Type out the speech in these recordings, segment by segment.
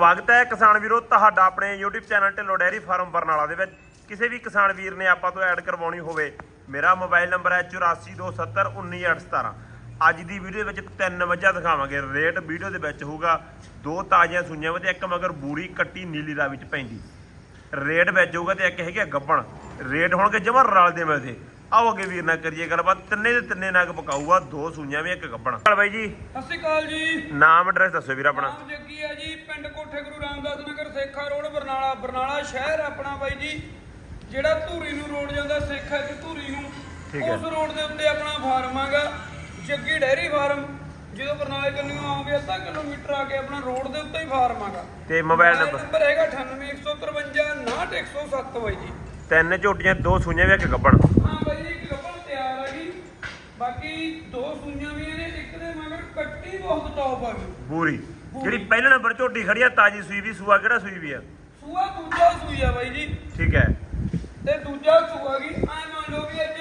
ਸਵਾਗਤ ਹੈ ਕਿਸਾਨ ਵੀਰੋ, ਤੁਹਾਡਾ ਆਪਣੇ YouTube channel Dhillon dairy farm Barnala ਦੇ ਵਿੱਚ। ਕਿਸੇ ਵੀ ਕਿਸਾਨ ਵੀਰ ਨੇ ਆਪਾਂ ਤੋਂ ਐਡ ਕਰਵਾਉਣੀ ਹੋਵੇ, ਮੇਰਾ ਮੋਬਾਈਲ ਨੰਬਰ ਹੈ 8427191817 ਅੱਜ ਦੀ ਵੀਡੀਓ ਵਿੱਚ ਤਿੰਨ ਮੱਝਾਂ ਦਿਖਾਵਾਂਗੇ। ਰੇਟ ਵੀਡੀਓ ਦੇ ਵਿੱਚ ਹੋਊਗਾ, ਦੋ ਤਾਜ਼ੀਆਂ ਸੂਈਆਂ ਵਿੱਚ, ਇੱਕ ਮਗਰ ਬੂਰੀ, ਕੱਟੀ ਨੀਲੀ ਦਾ ਵਿੱਚ ਪੈਂਦੀ। ਰੇਟ ਵਿੱਚ ਹੋਊਗਾ ਤੇ ਇੱਕ ਹੈਗੇ ਗੱਬਣ। ਰੇਟ ਹੋਣਗੇ ਜਮਾ ਰਲ ਦੇ ਮਿਲਦੇ। ਆਓ ਅੱਗੇ ਵੀਰ ਨਾਲ ਕਰੀਏ ਗੱਲਬਾਤ। ਤਿੰਨੇ ਦੇ ਤਿੰਨੇ ਨਗ ਪਕਾਊਗਾ ਦੋ ਸੂਈਆਂ ਵੀ ਇੱਕ ਗੱਬਣ। ਚਲ ਬਾਈ ਜੀ। ਸਤਿ ਸ਼੍ਰੀ ਅਕਾਲ ਜੀ। ਨਾਮ ਐਡਰੈਸ ਦੱਸੋ ਵੀਰ ਆਪਣਾ। ਨਾਮ ਜੱਗੀ ਹੈ ਜੀ ਪਿੰਡ ਕੋਠੇ ਗੁਰੂ ਰਾਮਦਾਸ ਨਗਰ ਸੇਖਾ ਰੋਡ ਬਰਨਾਲਾ। ਬਰਨਾਲਾ ਸ਼ਹਿਰ ਆਪਣਾ ਬਾਈ ਜੀ। ਜਿਹੜਾ ਧੂਰੀ ਨੂੰ ਰੋਡ ਜਾਂਦਾ ਸੇਖਾ ਤੇ ਧੂਰੀ ਨੂੰ। ਠੀਕ ਹੈ। ਉਸ ਰੋਡ ਦੇ ਉੱਤੇ ਆਪਣਾ ਫਾਰਮ ਹੈਗਾ ਜੱਗੀ ਡੈਰੀ ਫਾਰਮ। ਜਦੋਂ ਬਰਨਾਲੇ ਕੰਨੀਓ ਆਓਗੇ ਅੱਧਾ ਕਿਲੋਮੀਟਰ ਆ ਕੇ ਆਪਣਾ ਰੋਡ ਦੇ ਉੱਤੇ ਹੀ ਫਾਰਮ ਹੈਗਾ ਤੇ ਮੋਬਾਈਲ ਨੰਬਰ ਹੈਗਾ 98153 69107 ਬਾਈ ਜੀ। ਤਿੰਨ ਝੋਟੀਆਂ ਦੋ ਸੂਈਆਂ ਵੀ ਇੱਕ ਗੱਬਣ ਹਾਂ ਬਾਈ ਜੀ ਇੱਕ ਗੱਬਲ ਤਿਆਰ ਹੈਗੀ ਬਾਕੀ ਦੋ ਸੂਈਆਂ ਵੀ ਨੇ ਇੱਕ ਦੇ ਮਗਰ ਕੱਟੀ ਬਹੁਤ ਟੌਪ ਆ ਗਈ। ਬੂਰੀ ਜਿਹੜੀ ਪਹਿਲੇ ਨੰਬਰ ਝੋਟੀ ਖੜੀ ਆ ਤਾਜੀ ਸੂਈ ਵੀ ਸੂਆ ਕਿਹੜਾ ਸੂਈ ਵੀ ਆ? ਸੂਆ ਦੂਜਾ ਸੂਈ ਆ ਬਾਈ ਜੀ। ਠੀਕ ਹੈ। ਤੇ ਦੂਜਾ ਸੂਆ ਗਈ ਐ ਮੰਨ ਲਓ ਵੀ ਅੱਜ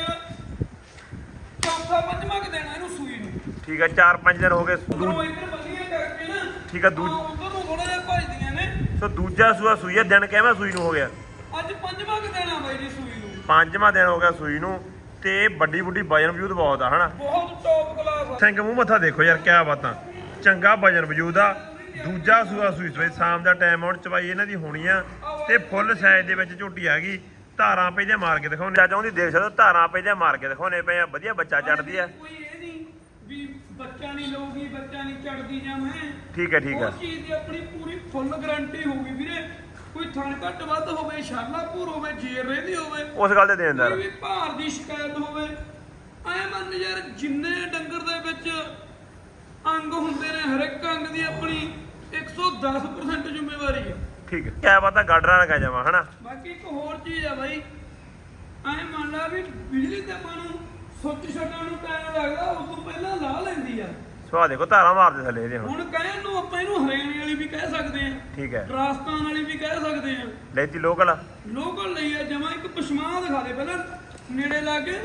ਚੌਥਾ ਪੰਜਵਾਂ ਕਿ ਦੇਣਾ ਇਹਨੂੰ ਸੂਈ ਨੂੰ। ਠੀਕ ਹੈ 4-5 ਦਿਨ ਹੋ ਗਏ ਉਧਰੋਂ ਇੱਧਰ ਬੰਦੀਆਂ ਕਰਕੇ ਨਾ ਠੀਕ ਆ, ਦੂ- ਉਧਰ ਨੂੰ ਥੋੜਾ ਜਿਹਾ ਭਜਦੀਆਂ ਨੇ। ਸੋ ਦੂਜਾ ਸੂਆ ਸੂਈ ਆ ਦਿਨ ਕਿਵੇਂ ਸੂਈ ਨੂੰ ਹੋ ਗਿਆ? ਅੱਜ ਪੰਜਵਾਂ ਕਿ ਦੇਣਾ ਬਾਈ ਜੀ ਸੂਈ ਨੂੰ। ਪੰਜਵਾਂ ਦਿਨ ਹੋ ਗਿਆ ਸੂਈ ਨੂੰ। ਤੇ ਵੱਡੀ ਵੱਡੀ ਵਜਨ ਵਜੂਦ ਬਹੁਤ ਆ ਹਨਾ? ਬਹੁਤ ਟੌਪ ਕਲਾਸ ਆ। ਸਿੰਘ ਮੂੰਹ ਮੱਥਾ ਦੇਖੋ ਯਾਰ ਕਿਆ ਬਾਤਾਂ ਚੰਗਾ ਵਜਨ ਵਜੂਦ ਆ। ਦੂਜਾ ਸੂਆ ਸੂਈ ਸਵੇ ਸ਼ਾਮ ਦਾ ਟਾਈਮ ਹੁਣ ਚਵਾਈ ਇਹਨਾਂ ਦੀ ਹੋਣੀ ਆ। ਤੇ ਫੁੱਲ ਸਾਈਜ਼ ਦੇ ਵਿੱਚ ਝੋਟੀ ਆ ਗਈ। ਧਾਰਾਂ ਪਈਆਂ ਮਾਰ ਕੇ ਦਿਖਾਉਂਦੇ ਆ ਚਾਹੁੰਦੀ ਦੇਖ ਸਕਦੇ ਹੋ ਧਾਰਾਂ ਪਈਆਂ ਮਾਰ ਕੇ ਦਿਖਾਉਣੇ ਪਏ ਆ। ਵਧੀਆ ਬੱਚਾ ਚੜਦੀ ਆ। ਕੋਈ ਇਹ ਨਹੀਂ ਵੀ ਬੱਚਾ ਨਹੀਂ ਲਊਗੀ ਬੱਚਾ ਨਹੀਂ ਚੜਦੀ ਜਾਂ ਮੈਂ। ਠੀਕ ਹੈ ਠੀਕ ਆ। ਉਸ ਚੀਜ਼ ਦੀ ਆਪਣੀ ਪੂਰੀ ਫੁੱਲ ਗਾਰੰਟੀ ਹੋਊਗੀ ਵੀਰੇ। ਕੋਈ ਥਣ ਘੱਟ ਵੱਧ ਹੋਵੇ ਸ਼ਾਲਾ ਭੂਰ ਹੋਵੇ ਜੇਰ ਰਹਿੰਦੀ ਹੋਵੇ ਉਸ ਗੱਲ ਦੇ ਕੋਈ ਵੀ ਭਾਰ ਦੀ ਸ਼ਿਕਾਇਤ ਹੋਵੇ ਐ ਮੰਨ ਯਾਰ ਜਿੰਨੇ ਡੰਗਰ ਦੇ ਵਿੱਚ ਅੰਗ ਹੁੰਦੇ ਨੇ ਹਰ ਇੱਕ ਅੰਗ ਦੀ ਆਪਣੀ 110% ਜ਼ਿੰਮੇਵਾਰੀ ਹੈ ਠੀਕ ਹੈ। ਕਿਆ ਬਾਤਾਂ ਗਾਡਰਾਂ ਲਗਾ ਜਾਵਾਂ ਹਨਾ? ਬਾਕੀ ਇੱਕ ਹੋਰ ਚੀਜ਼ ਆ ਬਾਈ ਐ ਮੰਨ ਲਾ ਵੀ ਬਿਜਲੀ ਤੇ ਨੂੰ ਸੁੱਚ ਛੱਡਣ ਨੂੰ ਟਾਈਮ ਲੱਗਦਾ ਉਸ ਤੋਂ ਪਹਿਲਾਂ ਲਾ ਲੈਂਦੀ ਆ। ਸਵਾ ਦੇਖੋ ਧਾਰਾਂ ਮਾਰਦੇ ਥੱਲੇ ਇਹਦੇ ਹੁਣ। ਹੁਣ ਕਹਿਣ ਨੂੰ ਆਪਾਂ ਇਹਨੂੰ ਹਰਿਆਣੇ ਵਾਲੀ ਵੀ ਕਹਿ ਸਕਦੇ ਆ ਠੀਕ ਹੈ। ਰਾਜਸਥਾਨ ਵਾਲੀ ਵੀ ਕਹਿ ਸਕਦੇ ਆ ਲੈਤੀ ਲੋਕਲ। ਲੋਕਲ ਲਈ ਆ ਜਮਾ ਇੱਕ ਪਸ਼ਮਾ ਦਿਖਾ ਦੇ ਪਹਿਲਾਂ ਨੇੜੇ ਲਾ ਕੇ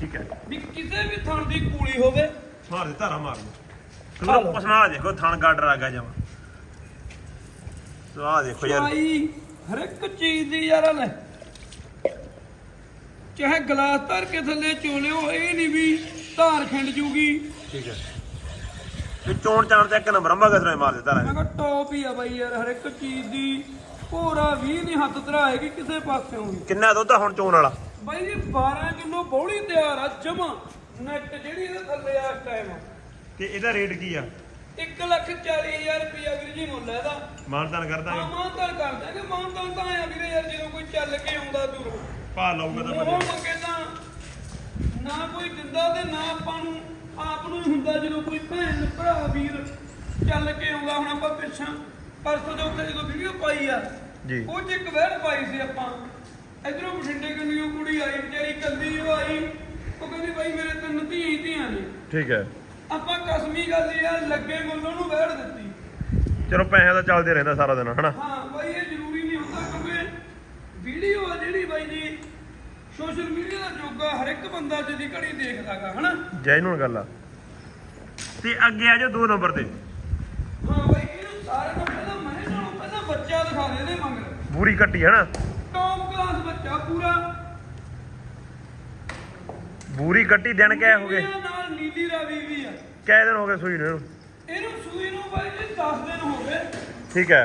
ਠੀਕ ਹੈ। ਵੀ ਕਿਸੇ ਵੀ ਥਣ ਦੀ ਕੂਲੀ ਹੋਵੇ। ਮਾਰ ਦੇ ਧਾਰਾਂ ਮਾਰ ਲਓ। ਤੂੰ ਪਸਮਾ ਦੇਖੋ ਥਣ ਗਾਡਰ ਆ ਗਿਆ ਜਾਵਾਂ ਸਵਾ ਦੇਖੋ ਯਾਰ। ਭਾਈ ਹਰ ਇੱਕ ਚੀਜ਼ ਦੀ ਯਾਰ ਲੈ। ਚਾਹੇ ਗਲਾਸ ਧਰ ਕੇ ਥੱਲੇ ਚੋਲਿਓ ਇਹ ਨਹੀਂ ਵੀ ਧਾਰ ਖਿੰਡ ਜੂਗੀ। ਠੀਕ ਹੈ। ਤੇ ਚੋਣ ਚਾਣ ਤੇ ਇੱਕ ਨੰਬਰ ਅੰਬਾ ਕਸਰੇ ਮਾਰ ਦੇ ਧਾਰਾਂ ਮੈਂ ਕਿਹਾ ਟੌਪ ਹੀ ਆ ਬਾਈ ਯਾਰ ਹਰ ਇੱਕ ਚੀਜ਼ ਦੀ ਭੋਰਾ ਵੀ ਨਹੀਂ ਹੱਥ ਧਰਾਏਗੀ ਕਿਸੇ ਪਾਸਿਓਂ ਵੀ। ਕਿੰਨਾ ਦੁੱਧ ਆ ਹੁਣ ਚੋਣ ਵਾਲਾ? ਬਾਈ ਜੀ 12 ਕਿਲੋ ਬੌਲੀ ਤਿਆਰ ਆ ਜਮਾ। ਨੈਟ ਜਿਹੜੀ ਇਹਦੇ ਥੱਲੇ ਆ ਇਸ ਟਾਈਮ ਤੇ ਇਹਦਾ ਰੇਟ ਕੀ ਆ? 1 ਲੱਖ 40 ਹਜ਼ਾਰ ਰੁਪਇਆ ਵੀਰ ਜੀ ਮੁੱਲ ਹੈ ਇਹਦਾ। ਮਾਨਦਾਨ ਕਰਦਾ ਹਾਂ। ਮਾਨਤਾਨ ਕਰ ਦਾਂਗੇ ਮਾਨਤਾਨ ਤਾਂ ਆਇਆ ਵੀਰੇ ਯਾਰ ਜਦੋਂ ਕੋਈ ਚੱਲ ਕੇ ਆਉਂਦਾ ਦੂਰੋਂ। ਪਾ ਲਾਊਗਾ ਤਾਂ ਉਹ ਵਧੀਆ। ਮੰਗੇ ਤਾਂ ਨਾ ਕੋਈ ਦਿੰਦਾ ਤੇ ਨਾ ਆਪਾਂ ਨੂੰ ਆਪ ਨੂੰ ਹੀ ਹੁੰਦਾ ਜਦੋਂ ਕੋਈ ਭੈਣ ਵੀਰ ਚੱਲ ਕੇ ਆਉਂਦਾ ਹੁਣ ਆਪਾਂ ਪਿੱਛਾਂ। ਪਰਸੋਂ ਦੇ ਉੱਤੇ ਜਦੋਂ ਵੀਡੀਓ ਪਾਈ ਆ ਜੀ। ਉਹ ਚ ਇੱਕ ਵਹਿੜ ਪਾਈ ਸੀ ਆਪਾਂ। ਇਧਰੋਂ ਬਠਿੰਡੇ ਕੰਨੀਓ ਕੁੜੀ ਆਈ ਵਿਚਾਰੀ ਕੱਲੀ ਉਹ ਆਈ। ਉਹ ਕਹਿੰਦੀ ਬਾਈ ਮੇਰੇ ਤਿੰਨ ਧੀ ਧੀਆਂ ਨੇ। ਠੀਕ ਹੈ। ਆਪਾਂ ਕਸਮੀ ਗੱਲ ਇਹ ਆ ਲੱਗੇ ਮੁੱਲੋਂ ਨੂੰ ਵਹਿੜ ਦਿੱਤੀ। ਚਲੋ ਪੈਸਿਆਂ ਦਾ ਚੱਲਦੇ ਰਹਿੰਦਾ ਸਾਰਾ ਦਿਨ ਹਨਾ? ਹਾਂ ਬਾਈ ਇਹ ਜ਼ਰੂਰੀ ਨਹੀਂ ਹੁੰਦਾ ਕਿਉਂਕਿ ਵੀਡੀਓ ਆ ਜਿਹੜੀ ਬਾਈ ਜੀ ਸੋਸ਼ਲ ਮੀਡੀਆ ਦਾ ਜੋਗਾ ਹਰ ਇੱਕ ਬੰਦਾ ਜਿਹਦੀ ਘੜੀ ਦੇਖਦਾਗਾ ਹਨਾ? ਜੈਨੂਨ ਗੱਲ ਆ। ਤੇ ਅੱਗੇ ਆ ਜਾਓ ਦੋ ਨੰਬਰ ਤੇ। ਹਾਂ ਬਾਈ ਇਹਨੂੰ ਸਾਰੇ ਤੋਂ ਪਹਿਲਾਂ ਮੈਂ ਨਾਲੋਂ ਪਹਿਲਾਂ ਬੱਚਾ ਦਿਖਾ ਦੇ ਇਹਦੇ ਮੰਗਰ। ਬੂਰੀ ਕੱਟੀ ਹਨਾ? ਟੌਪ ਕਲਾਸ ਬੱਚਾ ਪੂਰਾ। ਬੂਰੀ ਕੱਟੀ ਦਿਨ ਕਿਆ ਹੋ ਗਏ? ਇਹਦੇ ਨਾਲ ਨੀਲੀ ਰਾਵੀ ਵੀ ਆ। ਕਿਆ ਦਿਨ ਹੋ ਗਏ ਸੂਈ ਨੂੰ ਇਹਨੂੰ? ਇਹਨੂੰ ਸੂਈ ਨੂੰ ਬਾਈ ਜੀ 10 ਦਿਨ ਹੋ ਗਏ। ਠੀਕ ਹੈ।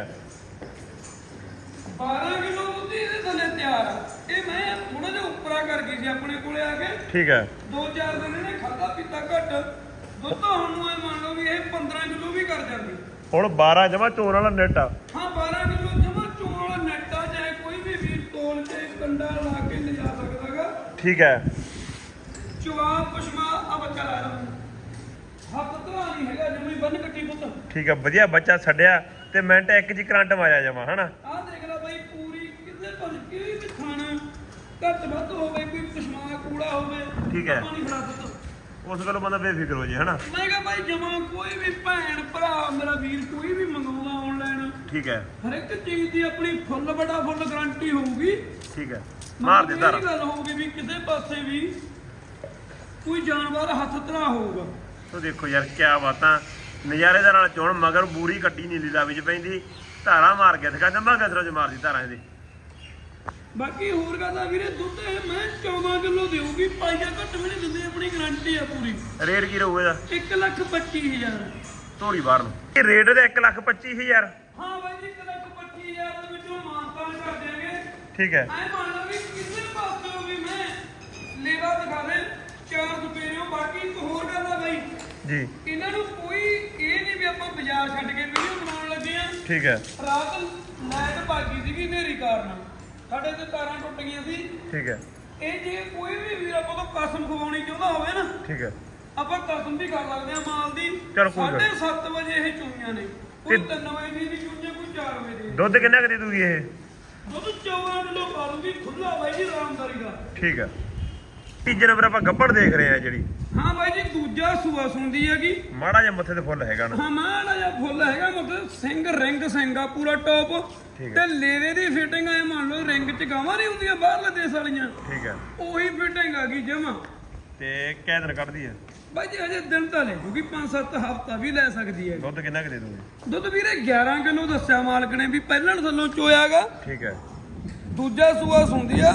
12 ਕਿਲੋ ਦੁੱਧ ਇਹਦੇ ਥੱਲੇ ਤਿਆਰ ਆ। ਇਹ ਮੈਂ ਥੋੜਾ ਜਿਹਾ ਉੱਪਰਾ ਕਰ ਗਈ ਸੀ ਆਪਣੇ ਕੋਲੇ ਆ ਕੇ ਠੀਕ ਹੈ। ਦੋ ਚਾਰ ਦਿਨ ਇਹਨੇ ਖਾਦਾ ਪੀਤਾ ਘੱਟ। ਹੁਣ ਨੂੰ ਇਹ ਮੰਨ ਲਓ ਵੀ ਇਹ 15 ਕਿਲੋ ਵੀ ਕਰ ਜਾਂਦੀ। ਹੁਣ 12 ਜਮਾ ਚੋਣ ਵਾਲਾ ਨੈਟ ਆ। ਹਾਂ 12 ਕਿਲੋ ਜਮਾ ਚੋਣ ਵਾਲਾ ਨੈਟਾ ਚਾਹੇ ਕੋਈ ਵੀ ਵੀਰ ਤੋਲ ਤੇ ਕੰਡਾ ਲਾ ਕੇ ਲਿਜਾ ਸਕਦਾਗਾ ਠੀਕ ਹੈ। ਜਵਾਬ ਪਸ਼ਮਾ ਆ ਬੱਚਾ ਲਾ ਲਾ ਹੱਥ ਤਾਂ ਨਹੀਂ ਹੈਗਾ ਜਮੀ ਬੰਨ ਕੱਟੀ ਪੁੱਤ। ਠੀਕ ਹੈ ਵਧੀਆ ਬੱਚਾ ਛੱਡਿਆ ਤੇ ਮਿੰਟ ਇੱਕ ਜੀ ਕਰੰਟ ਮਾਰਿਆ ਜਾਵਾ ਹਨਾ? ਆਹ ਦੇਖ ਲੈ ਬਾਈ ਪੂਰੀ ਕਿਸੇ ਪਰ ਵੀ ਖਾਣਾ। ਘੱਟ ਵੱਧ ਹੋਵੇ ਕੋਈ ਪਸ਼ਮਾ ਕੂੜਾ ਹੋਵੇ ਠੀਕ ਹੈ। ਪਾਣੀ ਫੜਾ ਪੁੱਤ ਉਸ ਗੱਲੋਂ ਬੰਦਾ ਬੇਫਿਕਰ ਹੋ ਜੇ ਹਨਾ? ਮੈਂ ਕਿਹਾ ਭਾਈ ਜਮਾ ਕੋਈ ਵੀ ਭੈਣ ਭਰਾ ਮੇਰਾ ਵੀਰ ਕੋਈ ਵੀ ਮੰਗਾਉਂਦਾ ਆਨਲਾਈਨ ਠੀਕ ਹੈ। ਹਰ ਇੱਕ ਚੀਜ਼ ਦੀ ਆਪਣੀ ਫੁੱਲ ਬੜਾ ਫੁੱਲ ਗਾਰੰਟੀ ਹੋਊਗੀ। ਠੀਕ ਹੈ। ਮਾਰ ਦੇ ਧਾਰਾਂ ਗੱਲ ਹੋਊਗੀ ਵੀ ਕਿਸੇ ਪਾਸੇ ਵੀ ਕੋਈ ਜਾਨਵਰ ਹੱਥ ਧਰਾ ਹੋਊਗਾ। ਤੋ ਦੇਖੋ ਯਾਰ ਕਿਆ ਬਾਤਾਂ। ਨਜ਼ਾਰੇ ਦੇ ਨਾਲ ਚੋਣ ਮਗਰ ਬੂਰੀ ਕੱਟੀ ਨੀਲੀ ਦਾ ਵਿੱਚ ਪੈਂਦੀ। ਧਾਰਾ ਮਾਰ ਗਿਆ ਦਿਖਾ ਜੰਮਾ ਕਸਰੋ ਚ ਮਾਰਦੀ ਧਾਰਾਂ ਇਹਦੀ। ਬਾਕੀ ਹੋਰ ਗੱਲ ਆ ਵੀਰੇ ਦੁੱਧ ਇਹ ਮੈਂ 14 ਕਿਲੋ ਦੇਊਗੀ ਪਾਈਆ ਘੱਟ ਵੀ ਨਹੀਂ ਦਿੰਦੇ ਆਪਣੀ ਗਾਰੰਟੀ ਆ ਪੂਰੀ। ਰੇਟ ਕੀ ਰਹੂਗਾ ਇਹਦਾ? 1 ਲੱਖ 25000 ਧੋਰੀ ਬਾਹਰ ਨੂੰ। ਇਹ ਰੇਟ ਇਹਦਾ 1 ਲੱਖ 25000 ਹਾਂ ਬਾਈ ਜੀ 1 ਲੱਖ 25000 ਦੇ ਵਿੱਚੋਂ ਮਾਨਤਾਨ ਕਰ ਦਿਆਂਗੇ। ਠੀਕ ਹੈ। ਐ ਮੰਨ ਲਓ ਵੀ ਕਿਸੇ ਪਾਸੇ ਵੀ ਮੈਂ ਲੇਵਾ ਦਿਖਾ ਦੇ ਚਾਰ ਦੁਪੇਰਿਓ ਬਾਕੀ ਇੱਕ ਹੋਰ ਗੱਲ ਆ ਬਾਈ। ਜੀ। ਇਹਨਾਂ ਨੂੰ ਕੋਈ ਇਹ ਨਹੀਂ ਵੀ ਆਪਾਂ ਬਾਜ਼ਾਰ ਛੱਡ ਕੇ ਵੀਡੀਓ ਬਣਾਉਣ ਲੱਗੇ ਆ। ਠੀਕ ਹੈ। ਰਾਤ ਲਾਈਟ ਭਾਗੀ ਸੀਗੀ ਨੇਰੀ ਕਾਰਨ। ਸਾਡੇ ਤੇ ਤਾਰਾਂ ਟੁੱਟ ਗਈਆਂ ਸੀ। ਠੀਕ ਹੈ। ਇਹ ਜੇ ਕੋਈ ਵੀ ਵੀਰ ਆਪਾਂ ਤੋਂ ਕਸਮ ਖਵਾਉਣੀ ਚਾਹੁੰਦਾ ਹੋਵੇ ਨਾ ਠੀਕ ਹੈ। ਆਪਾਂ ਕਸਮ ਵੀ ਕਰ ਸਕਦੇ ਆ ਮਾਲ ਦੀ। ਚਲੋ ਕੋਈ ਗੱਲ ਨੀ। 7:30 ਵਜੇ ਇਹ ਚੂਈਆਂ ਨੇ। ਕੋਈ ਤੇ- 3 ਵਜੇ ਦੀ ਵੀ ਚੂਈਆਂ ਕੋਈ 4 ਵਜੇ ਦੀ। ਦੁੱਧ ਕਿੰਨਾ ਕੁ ਦੇ ਦੂਗੀ ਇਹ? ਦੁੱਧ 14 ਕਿਲੋ ਪਾ ਦੂਗੀ ਖੁੱਲਾ ਬਾਈ ਜੀ ਆਰਾਮਦਾਰੀ ਦਾ। ਠੀਕ ਹੈ। ਤੀਜੇ ਨੰਬਰ ਆਪਾਂ ਗੱਬੜ ਦੇਖ ਰਹੇ ਆ ਜਿਹੜੀ। ਹਾਂ ਬਾਈ ਜੀ ਦੂਜਾ ਸੂਆ ਸੁਣਦੀ ਹੈਗੀ। ਮਾੜਾ ਜਿਹਾ ਮੱਥੇ ਤੇ ਫੁੱਲ ਹੈਗਾ ਨਾ। ਹਾਂ ਮਾੜਾ ਜਿਹਾ ਫੁੱਲ ਹੈਗਾ ਮਤਲਬ ਸਿੰਘ ਰਿੰਗ ਸਿੰਘ ਆ ਪੂਰਾ ਟੌਪ ਤੇ ਲੇਵੇ ਦੀ ਫਿਟਿੰਗ ਐ ਮੰਨ ਲਓ ਰਿੰਗ ਚ ਗਾਵਾਂ ਨਹੀਂ ਹੁੰਦੀਆਂ ਬਾਹਰਲੇ ਦੇਸ਼ ਵਾਲੀਆਂ। ਠੀਕ ਹੈ। ਉਹੀ ਫਿਟਿੰਗ ਆ ਗਈ ਜਮਾ। ਤੇ ਕਿਹ ਦਿਨ ਕੱਢਦੀ ਹੈ? ਬਾਈ ਜੀ ਅਜੇ ਦਿਨ ਤਾਂ ਲੈ ਜੂਗੀ 5-7 ਹਫ਼ਤਾ ਵੀ ਲੈ ਸਕਦੀ ਹੈ। ਦੁੱਧ ਕਿੰਨਾ ਕੁ ਦੇ ਦੂਗੀ? ਦੁੱਧ ਵੀਰੇ 11 ਕਿਲੋ ਦੱਸਿਆ ਮਾਲਕ ਨੇ ਵੀ ਪਹਿਲਾਂ ਥੱਲੋਂ ਚੋਇਆਗਾ। ਠੀਕ ਹੈ। ਦੂਜਾ ਸੂਆ ਸੁੰਦੀ ਆ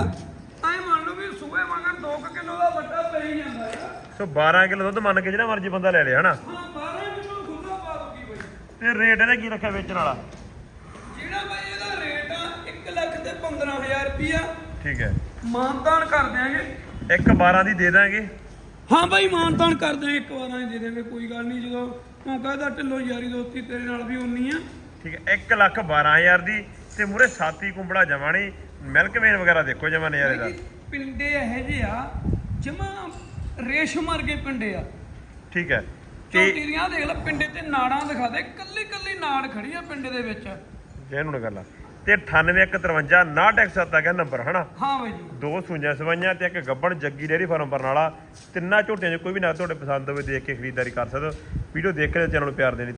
ਸੂਏ ਮਗਰ 2 ਕਿਲੋ ਦਾ ਵੱਡਾ ਪੈ ਹੀ ਜਾਂਦਾ ਆ। ਸੋ 12 ਕਿਲੋ ਦੁੱਧ ਮੰਨ ਕੇ ਜਿਹੜਾ ਮਰਜ਼ੀ ਬੰਦਾ ਲੈ ਲੇ ਹਨਾ? ਹਾਂ 12 ਕਿਲੋ ਖੁੱਲਾ ਪਾ ਦੂਗੀ ਬਾਈ। ਤੇ ਰੇਟ ਇਹਦਾ ਕੀ ਰੱਖਿਆ ਵੇਚਣ ਵਾਲਾ? ਜਿਹੜਾ ਬਾਈ ਇਹਦਾ ਰੇਟ ਆ 1 ਲੱਖ ਤੇ 15000 ਰੁਪਿਆ ਠੀਕ ਹੈ। ਮਾਨਤਾਨ ਕਰ ਦਿਆਂਗੇ। ਇੱਕ 12 ਦੀ ਦੇ ਦਾਂਗੇ। ਹਾਂ ਬਾਈ ਮਾਨਤਾਨ ਕਰ ਦਿਆਂਗੇ ਇੱਕ ਵਾਰਾਂ ਦੇ ਦੇਵਾਂਗੇ ਕੋਈ ਗੱਲ ਨਹੀਂ ਜਦੋਂ ਉਹ ਕਹਦਾ ਢਿੱਲੋ ਯਾਰੀ ਦੋਸਤੀ ਤੇਰੇ ਨਾਲ ਵੀ ਉਨੀ ਆ। ਠੀਕ ਹੈ 1 ਲੱਖ 12000 ਦੀ ਤੇ ਮੂਰੇ ਸਾਤੀ ਕੁੰਬੜਾ ਜਮਾਣੀ ਮਿਲਕ ਵੇਨ ਵਗੈਰਾ ਦੇਖੋ ਜਮਾ ਨਜ਼ਾਰੇ ਦਾ। ਬਾਈ ਜੀ, ਪਿੰਡੇ ਇਹੋ ਜਿਹੇ ਆ ਜਮਾ ਰੇਸ਼ਮ ਵਰਗੇ ਪਿੰਡੇ ਆ। ਠੀਕ ਹੈ। ਤੇ ਝੋਟੀ ਦੀਆਂ ਦੇਖ ਲੈ ਪਿੰਡੇ ਤੇ ਨਾੜਾਂ ਦਿਖਾ ਦੇ ਕੱਲੀ ਕੱਲੀ ਨਾੜ ਖੜੀ ਆ ਪਿੰਡੇ ਦੇ ਵਿੱਚ। ਜਿਹਨੂੰ ਨਾ ਗੱਲਾਂ ਤੇ 9853 987 ਆ ਗਿਆ ਨੰਬਰ ਹਨਾ? ਹਾਂ ਬਾਈ ਜੀ। ਦੋ ਸੂਈਆਂ ਸਵਾਈਆਂ ਤੇ ਇੱਕ ਗੱਬਣ ਜੱਗੀ ਡੇਰੀ ਫਾਰਮ ਬਰਨਾਲਾ ਤਿੰਨਾਂ ਝੋਟੀਆਂ 'ਚ ਕੋਈ ਵੀ ਨਾ ਤੁਹਾਡੇ ਪਸੰਦ ਹੋਵੇ ਦੇਖ ਕੇ ਖਰੀਦਦਾਰੀ ਕਰ ਸਕਦੇ। ਹੋ ਵੀਡੀਓ ਦੇਖ ਕੇ ਚੈਨਲ ਨੂੰ ਪਿਆਰ ਦੇਣੀ